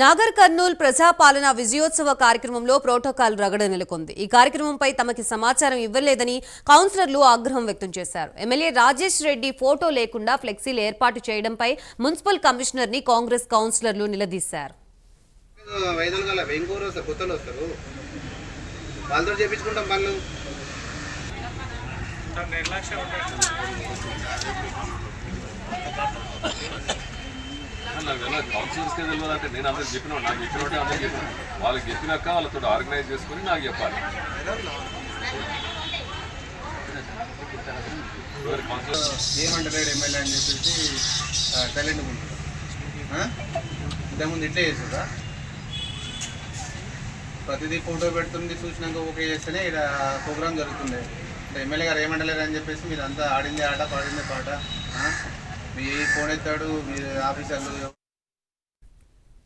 నాగర్ కర్నూల్ ప్రజాపాలన విజయోత్సవ కార్యక్రమంలో ప్రోటోకాల్ రగడ నెలకొంది. ఈ కార్యక్రమంపై తమకి సమాచారం ఇవ్వలేదని కౌన్సిలర్లు ఆగ్రహం వ్యక్తం చేశారు. ఎమ్మెల్యే రాజేష్ రెడ్డి ఫోటో లేకుండా ఫ్లెక్సీలు ఏర్పాటు చేయడంపై మున్సిపల్ కమిషనర్ని కాంగ్రెస్ కౌన్సిలర్లు నిలదీశారు. ఐదు నాకు తెలియదు. కౌన్సిలర్స్కే తెలియదు అంటే నేను అందరికి చెప్పిన నాకు చెప్పినట్టే అందరికి చెప్పిన. వాళ్ళకి చెప్పినాక వాళ్ళతో ఆర్గనైజ్ చేసుకొని నాకు చెప్పాలి. ఏమంటారు ఎమ్మెల్యే అని చెప్పేసి సైలెంట్ ఉంటాడు. ఇంతకుముందు ఇట్లే చేస్తుందా ప్రతిదీ ఫోటో పెడుతుంది చూసినాక ఓకే చేస్తేనే ఇక్కడ ప్రోగ్రామ్ జరుగుతుంది. ఎమ్మెల్యే గారు ఏమంటలేరు అని చెప్పేసి మీరు అంతా ఆడింది ఆట పాడింది పాట. మీ ఫోన్ ఎత్తాడు మీరు ఆఫీసర్లు